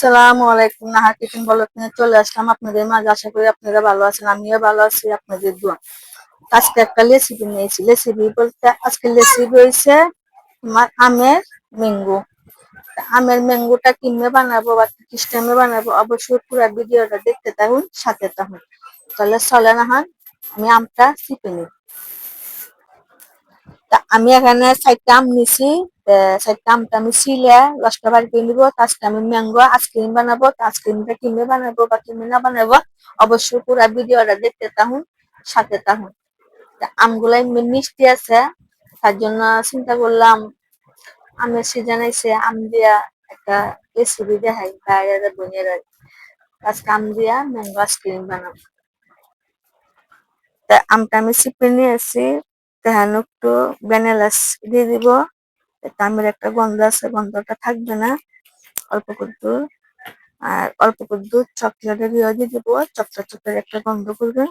আসসালামু আলাইকুম, নাহা কিচেন নিয়ে চলে আসলাম আপনাদের মাঝে। আশা করি আপনারা ভালো আছেন, আমিও ভালো আছি, আপনাদের দোয়া। আজকে একটা রেসিপি নিয়েছি। রেসিপি বলতে আজকে রেসিপি হয়েছে তোমার আমের ম্যাঙ্গো। আমের ম্যাঙ্গোটা কিনে বানাবো বা কি সিস্টেমে বানাবো, অবশ্যই পুরো ভিডিওটা দেখতে থাকুন, সাথে থাকুন। তাহলে চলে না আমি আমটা চিপে নিই। তা আমি এখানে চারটা আম নিছি চারটা আমটা আমি ছিলে রসটা বাড়ি করে নিবো আমি ম্যাঙ্গো আইসক্রিম বানাবো আইসক্রিমটা কিনে বানাবো বা কিনে না বানাবো, অবশ্যই পুরো ভিডিওটা দেখতে থাকুন, সাথে থাকুন। আমগুলা এমনি মিষ্টি আছে, তার জন্য চিন্তা করলাম, আমের সিজন আইসে আম দিয়া একটা রেসিপি দেখাই, বাইরে বোনের আজকে আম দিয়া ম্যাঙ্গো আইসক্রিম বানাবো। তা আমটা আমি চিপে আসি তেহান একটু ভ্যানিলাস দিয়ে দিব। আমের একটা গন্ধ আছে, গন্ধটা থাকবে না। অল্প একটু আর অল্প একটু চকলেটের ইয়ে দিয়ে দিব। চকলেট চকলেট একটা গন্ধ করবে।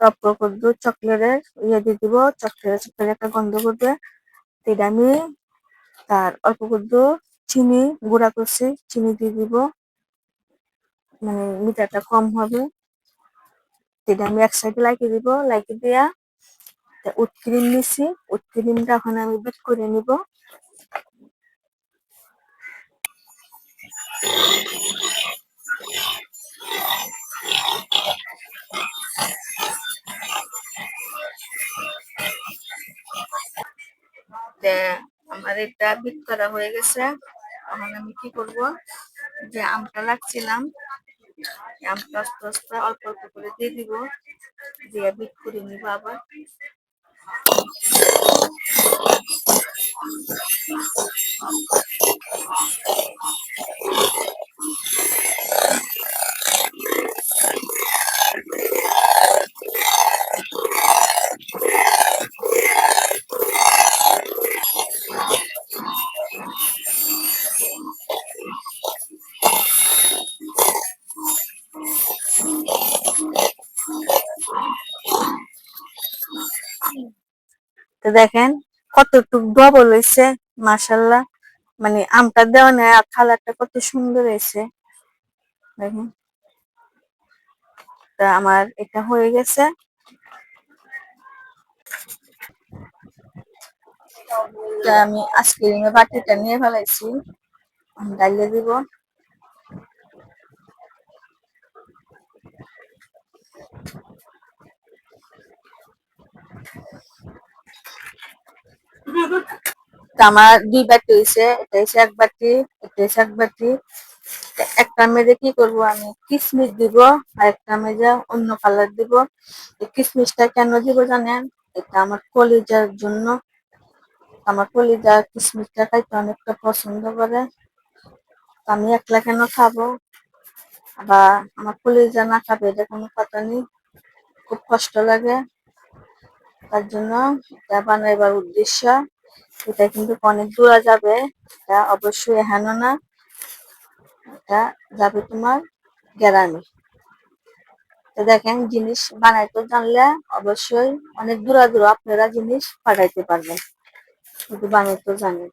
অল্প একটু চকলেটের ইয়ে দিয়ে দিব। চকলেট চকলেট একটা গন্ধ করবে। এটা তার অল্প একটু চিনি, গুঁড়া করছি, চিনি দিয়ে দিব। মানে মিঠাটা কম হবে। আমি এক সাইডে লাগিয়ে দিব, লাগিয়ে দিয়া উৎক্রিম নিছি। উৎক্রিমটা এখন আমি বিট করে নিব। আমার এটা বিট করা হয়ে গেছে। এখন আমি কি করব? যে আমটা রাখছিলাম আমটা আস্তে আস্তে অল্প অল্প করে দিয়ে দিব দিয়ে বিট করে নিব আবার। তো দেখেন, কতটুক ডবল হয়েছে মাসাল্লাহ মানে আমটা দেওয়া নেই, আর কালারটা কত সুন্দর হয়েছে। দেখেন। তা আমার এটা হয়ে গেছে। আমি আইসক্রিমের বাটিটা নিয়ে ফেলাইছি। ডালিয়ে দিব। আমার দুই বাটি হয়েছে, এটা হচ্ছে এক বাটি, এটা হচ্ছে এক বাটি। একটা মেজে কি করব আমি? কিসমিস দিব আর একটা মেজে অন্য কালার দিব। এই কিসমিসটা কেন দিব জানেন? এটা আমার কলিজার জন্য। আমার কলিজা কিসমিসটা খাইতে অনেকটা পছন্দ করে। আমি একলা কেন খাব? বা আমার কলিজা না খাবে, এটা কোনো কথা নেই। খুব কষ্ট লাগে। তার জন্য এটা বানাইবার উদ্দেশ্য। এটা কিন্তু অনেক দূরে যাবে। এটা অবশ্যই হেন না। এটা যাবে তোমার তো দেখেন, জিনিস বানাইতে জানলে অবশ্যই অনেক দূরা দূর আপনারা জিনিস পাঠাইতে পারবেন। কিন্তু বানাইতে জানেন।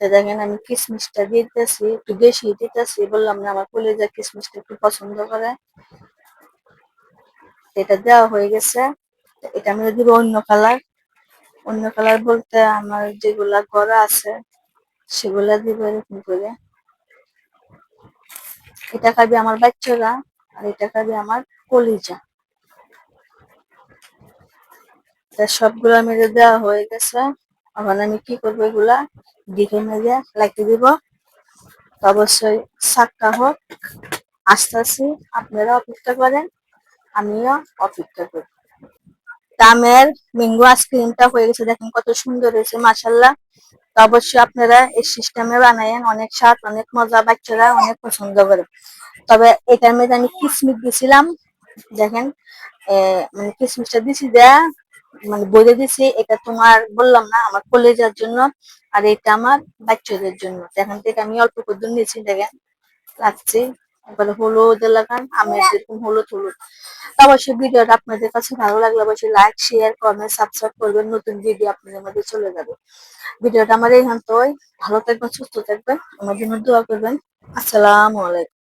দেখেন, আমি কিসমিসটা দিতেছি, একটু বেশি দিতেছি, বললাম না, আমার কলেজা কিসমিসটা একটু পছন্দ করে। এটা দেওয়া হয়ে গেছে। এটা আমি দিব অন্য কালার অন্য কালার বলতে আমার যেগুলা গড়া আছে, সেগুলা দিব এরকম করে। এটা খাবি আমার বাচ্চারা আর এটা খাবি আমার কলিজা। সবগুলা মেরে দেওয়া হয়ে গেছে। এখন আমি কি করব এগুলা ডিপে মেরে লাগিয়ে দিব। অবশ্যই সাক্কা হোক। আস্তে আস্তে আপনারা অপেক্ষা করেন, আমিও অপেক্ষা করি। দামের ম্যাঙ্গো আইসক্রিমটা হয়ে গেছে। দেখেন কত সুন্দর হয়েছে মাসাল্লাহ তো অবশ্যই আপনারা এই সিস্টেমে বানায়েন। অনেক স্বাদ, অনেক মজা, বাচ্চারা অনেক পছন্দ করে। তবে এটার মধ্যে আমি কিসমিস দিছিলাম, দেখেন মানে কিসমিসটা দিছি দেয়া মানে বলে দিছি, এটা তোমার বললাম না, আমার কলেজের জন্য, আর এটা আমার বাচ্চাদের জন্য। এখান থেকে আমি অল্প করে নিয়েছি দেখেন লাগছে একবারে হলুদ লাগান, আমি যেরকম হলুদ হলুদ। অবশ্যই ভিডিওটা আপনাদের কাছে ভালো লাগলে অবশ্যই লাইক শেয়ার কমেন্ট সাবস্ক্রাইব করবেন, নতুন ভিডিও আপনাদের মধ্যে চলে যাবে। ভিডিওটা আমার এখান তো ভালো থাকবেন, সুস্থ থাকবেন। আমার জন্য দোয়া করবেন। আসসালামু আলাইকুম।